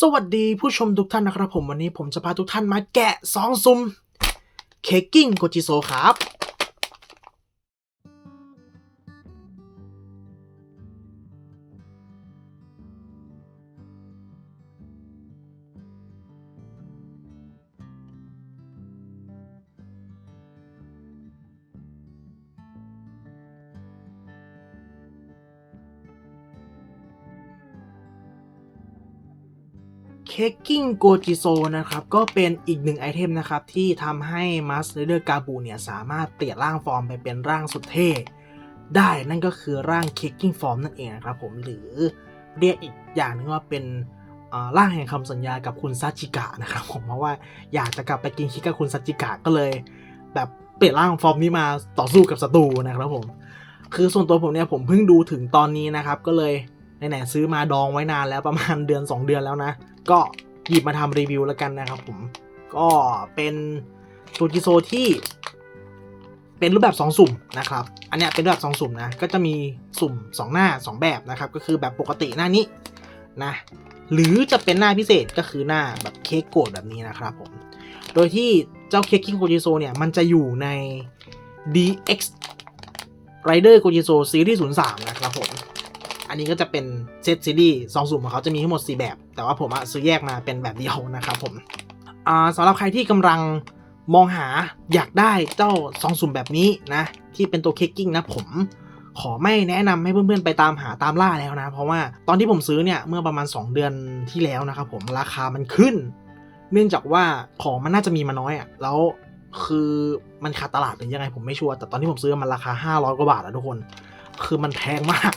สวัสดีผู้ชมทุกท่านนะครับผมวันนี้ผมจะพาทุกท่านมาแกะซองซุ่มเค้กกิ้งโกจิโซครับ เคกกิ้งโกจิโซนะครับ ก็เป็นอีกหนึ่งไอเทมนะครับ ที่ทำให้มาสเ r อร์กาบูเนี่ย สามารถเปลี่ยนร่างฟอร์มไปเป็นร่างสุดเท่ได้นั่นก็คือร่างเคกกิ้งฟอร์มนั่นเองนะครับผมหรือเรียกอีกอย่างนึงว่าเป็นร่างแห่งคำสัญญากับคุณซาจิกะนะครับผมเพราะว่าอยากจะกลับไปกินคิกกับคุณซาจิกะก็เลย แบบเปลี่ยนร่างฟอร์มนี้มาต่อสู้กับศัตรูนะครับผมคือส่วนตัวผมเนี่ยผมเพิ่งดูถึงตอนนี้นะครับ ก็เลยไหนๆซื้อมาดองไว้นานแล้วประมาณเดือน 2 เดือนแล้วนะ ก็หยิบมาทำรีวิวแล้วกันนะครับผม ก็เป็นตัวกิโซที่เป็นรูปแบบ 2 สุ่มนะครับ อันเนี้ยเป็นรูปแบบ 2 สุ่มนะ ก็จะมีสุ่ม 2 หน้า 2 แบบนะครับ ก็คือแบบปกติหน้านี้นะ หรือจะเป็นหน้าพิเศษก็คือหน้าแบบเค้กโกดแบบนี้นะครับผม โดยที่เจ้าเค้กคิงโกจิโซเนี่ย มันจะอยู่ใน DX Rider g o j i s o Series 03 นะครับผม อันนี้ก็จะเป็นเซตซีรีส์ซองสุ่มของเขาจะมีทั้งหมด 4 แบบ แต่ว่าผมอะซื้อแยกมาเป็นแบบเดียวนะครับผมสำหรับใครที่กำลังมองหาอยากได้เจ้าซองสุ่มแบบนี้นะ ที่เป็นตัวเคกกิ้งนะผมขอไม่แนะนำให้เพื่อนๆไปตามหาตามล่าแล้วนะ เพราะว่าตอนที่ผมซื้อเนี่ยเมื่อประมาณ 2 เดือนที่แล้วนะครับผมราคามันขึ้น เนื่องจากว่าของมันน่าจะมีมาน้อยอะ่ะแล้วคือมันขาดตลาดหรือยังไงผมไม่ชัวร์แต่ตอนที่ผมซื้อมันราคา 500 กว่าบาทอะทุกคน คือมันแพงมาก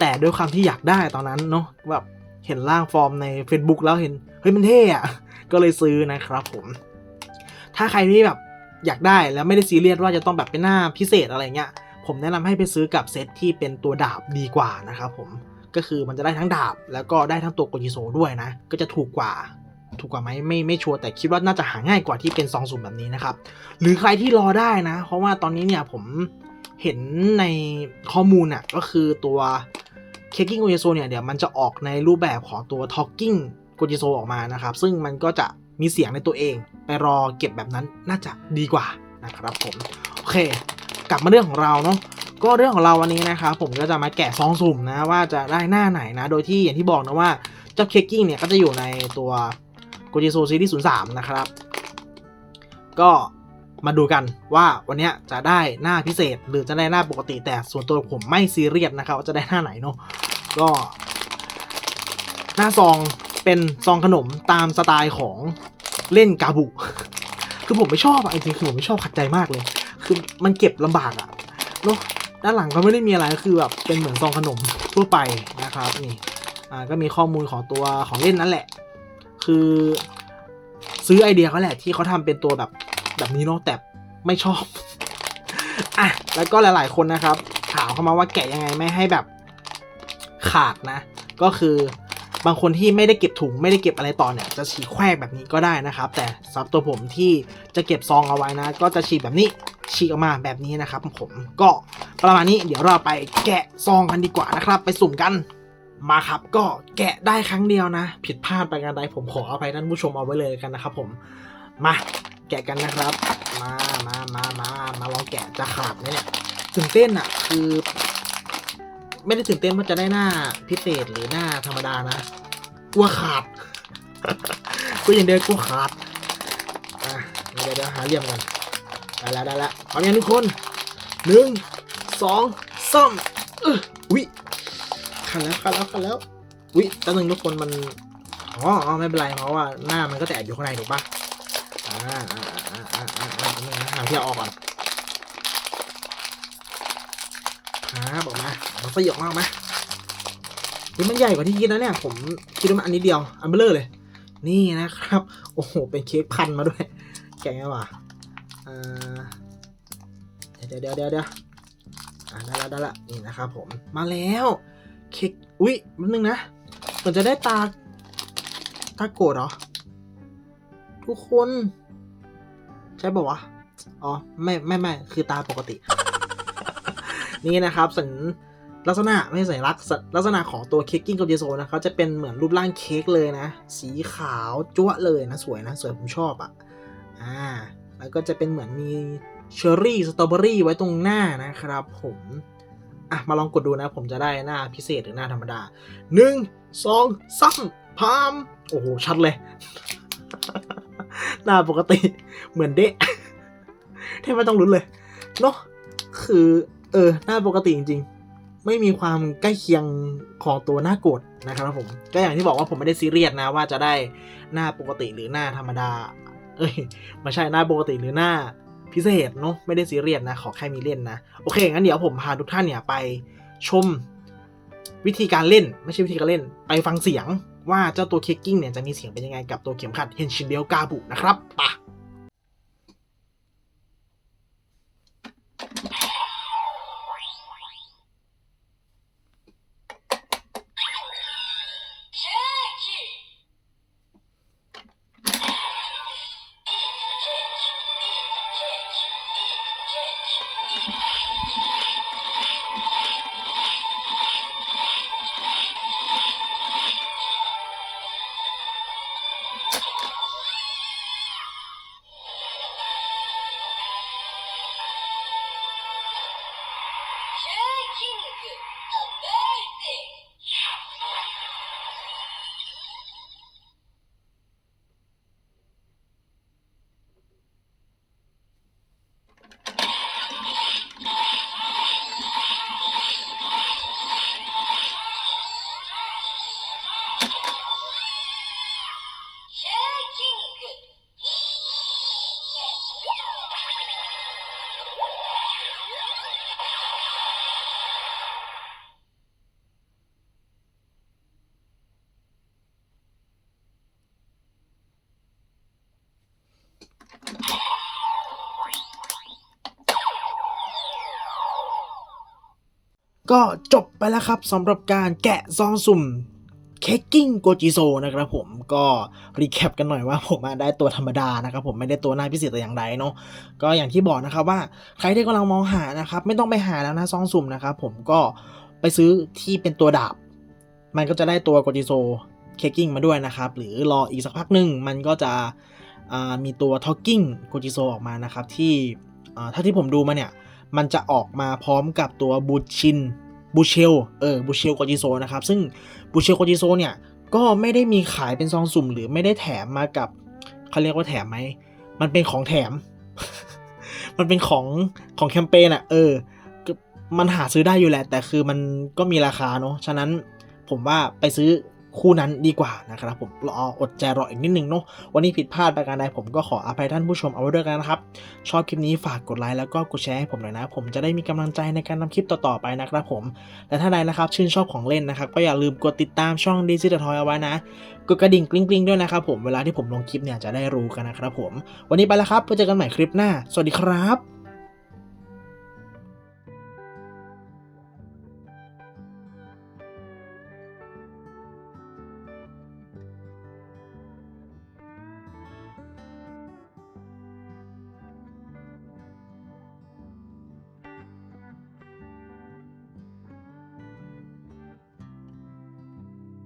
แต่ด้วยความที่อยากได้ตอนนั้นเนาะแบบ เห็นร่างฟอร์มใน Facebook แล้วเห็น เฮ้ยมันเท่อะก็เลยซื้อนะครับผม ถ้าใครที่แบบอยากได้แล้วไม่ได้ซีเรียสว่าจะต้องแบบเป็นหน้าพิเศษอะไรเงี้ย ผมแนะนำให้ไปซื้อกับเซตที่เป็นตัวดาบดีกว่านะครับผม ก็คือมันจะได้ทั้งดาบ แล้วก็ได้ทั้งตัวโกจิโซด้วยนะ ก็จะถูกกว่า ถูกกว่าไหมไม่ไม่ชัวร์แต่คิดว่าน่าจะหาง่ายกว่าที่เป็นซองสุ่มแบบนี้นะครับ หรือใครที่รอได้นะ เพราะว่าตอนนี้เนี่ยผมเห็นในข้อมูลน่ะก็คือตัว k a k i n g o j i s o เนี่ยเดี๋ยวมันจะออกในรูปแบบของตัว Talking g o j i s o ออกมานะครับ ซึ่งมันก็จะมีเสียงในตัวเอง ไปรอเก็บแบบนั้นน่าจะดีกว่านะครับผม โอเค กลับมาเรื่องของเราเนาะก็เรื่องของเราวันนี้นะครับผมก็จะมาแกะซองสุ่มนะว่าจะได้หน้าไหนนะ โดยที่อย่างที่บอกนะว่าเจ้าเคกิ้งเนี่ยก็จะอยู่ในตัว g o j i s o Series 03 นะครับ ก็ มาดูกันว่าวันนี้จะได้หน้าพิเศษ หรือจะได้หน้าปกติแต่ส่วนตัวผมไม่ซีเรียสนะครับว่าจะได้หน้าไหนเนาะก็ หน้าซองเป็นซองขนมตามสไตล์ของเล่นกาบุ คือผมไม่ชอบอะจริงๆคือผมไม่ชอบขัดใจมากเลย คือมันเก็บลำบากอะเนาะด้านหลังก็ไม่ได้มีอะไรก็คือแบบเป็นเหมือนซองขนมทั่วไปนะครับนี่อ่าก็มีข้อมูลของตัวของเล่นนั่นแหละ คือซื้อไอเดียเขาแหละที่เขาทำเป็นตัวแบบ แบบนี้เนาะแต่ไม่ชอบ อะ แล้วก็หลาย ๆ คนนะครับ ถามเข้ามาว่าแกะยังไงไม่ให้แบบขาดนะ ก็คือบางคนที่ไม่ได้เก็บถุงไม่ได้เก็บอะไรต่อเนี่ย จะฉีกแควกแบบนี้ก็ได้นะครับ แต่สำหรับตัวผมที่จะเก็บซองเอาไว้นะ ก็จะฉีกแบบนี้ฉีกออกมาแบบนี้นะครับ ผมก็ประมาณนี้เดี๋ยวเราไปแกะซองกันดีกว่านะครับ ไปสุ่มกันมาครับก็แกะได้ครั้งเดียวนะ ผิดพลาดไปกันใดผมขออภัยท่านผู้ชมเอาไว้เลยกันนะครับผมมา แกะกันนะครับ มามามามามาลองแกะจะขาดไหมเนี่ยตื่นเต้นอะคือ ไม่ได้ตื่นเต้นว่าจะได้หน้าพิเศษหรือหน้าธรรมดานะกลัวขาดก็ยังเดินกลัวขาดอะเดี๋ยวเดี๋ยวหาเหลี่ยมกันได้แล้วได้แล้วพร้อมยังทุกคนหนึ่งสองสามออวิขันแล้วขันแล้วขันแล้ววิแป๊บนึงทุกคนมันอ๋ออ๋อไม่เป็นไรเพราะว่าหน้ามันก็แตกอยู่ข้างในถูกปะ อ่าอ่าอ่าอ่าอ่าอ่าหาที่เอออกก่อนหาบออกมาเอาส้ออกมาออกมานี่มันใหญ่กว่าที่คิดนะเนี่ย ผมคิดว่ามันอันนี้เดียว อันเบลเลอร์เลย นี่นะครับ โอ้โห เป็นเค้กพันมาด้วย แกงไงวะอ่าเดี๋ยวเดี๋ยวเดี๋ยวเดี๋ยวอ่าได้ละได้ละนี่นะครับผม มาแล้ว เค้ก อุ๊ยแป๊บนึงนะเหมือนจะได้ตา ตาโกรธเหรอ ทุกคน ช่ป่าวะ อ๋อ ไม่ไม่ไม่คือตาปกติ นี่นะครับสัญลักษณะไม่ใช่สัญลักษณ์ลักษณะของตัวเค้กกิ้งโกจิโซนะครับจะเป็นเหมือนรูปร่างเค้กเลยนะ สีขาวจั๊วะเลยนะ สวยนะ สวยผมชอบอะอ่า แล้วก็จะเป็นเหมือนมีเชอร์รี่สตรอเบอรี่ไว้ตรงหน้านะครับผมอะมาลองกดดูนะ ผมจะได้หน้าพิเศษหรือหน้าธรรมดาหนึ่งสองสามพาม โอ้โห ชัดเลย หน้าปกติเหมือนเดะแทบไม่ต้องลุ้นเลยเนาะคือ เออ หน้าปกติจริง ๆ ไม่มีความใกล้เคียงของตัวหน้าโกดนะครับผม ก็อย่างที่บอกว่าผมไม่ได้ซีเรียสนะว่าจะได้หน้าปกติหรือหน้าธรรมดา เอ้ยไม่ใช่หน้าปกติหรือหน้าพิเศษเนาะไม่ได้ซีเรียสนะ ขอแค่มีเล่นนะ โอเค งั้นเดี๋ยวผมพาทุกท่านเนี่ยไปชมวิธีการเล่น ไม่ใช่วิธีการเล่น ไปฟังเสียง ว่าเจ้าตัวเคกกิ้งเนี่ยจะมีเสียงเป็นยังไงกับตัวเข็มขัดเฮนชินเบลกาบุนะครับไปะ ก็จบไปแล้วครับสำหรับการแกะซองสุ่มเคกกิ้งโกจิโซนะครับผมก็รีแคปกันหน่อยว่าผมาได้ตัวธรรมดานะครับผมไม่ได้ตัวหน้าพิเศษแต่อย่างใดเนาะก็อย่างที่บอกนะครับว่าใครที่กำลังมองหานะครับไม่ต้องไปหาแล้วนะซองสุ่มนะครับผมก็ไปซื้อที่เป็นตัวดาบ มันก็จะได้ตัวโกจิโซเคกกิ้งมาด้วยนะครับ หรือรออีกสักพักหนึ่งมันก็จะมีตัวท็อกกิ้งโกจิโซออกมานะครับที่อ่าถ้าที่ผมดูมาเนี่ย มันจะออกมาพร้อมกับตัวบูชินบูเชลเออบูเชลโกจิโซนะครับ ซึ่งบูเชลโกจิโซเนี่ย ก็ไม่ได้มีขายเป็นซองสุ่ม หรือไม่ได้แถมมากับเขาเรียกว่าแถมไหม มันเป็นของแถม มันเป็นของของแคมเปญอะเออ มันหาซื้อได้อยู่แหละ แต่คือมันก็มีราคาเนาะฉะนั้นผมว่าไปซื้อ คู่นั้นดีกว่านะครับผมรออดใจรออีกนิดนึงเนาะวันนี้ผิดพลาดประการใดผมก็ขออภัยท่านผู้ชมเอาไว้ด้วยกันนะครับ ชอบคลิปนี้ฝากกดไลค์แล้วก็กดแชร์ให้ผมหน่อยนะ ผมจะได้มีกำลังใจในการทำคลิปต่อๆไปนะครับผมและถ้าใดนะครับชื่นชอบของเล่นนะครับก็อย่าลืมกดติดตามช่อง d ี z ทอยเอาไว้นะกดกระดิ่งกริ๊งๆด้วยนะครับผมเวลาที่ผมลงคลิปเนี่ยจะได้รู้กันนะครับผมวันนี้ไปแล้วครับไว้เจอกันใหม่คลิปหน้า สวัสดีครับ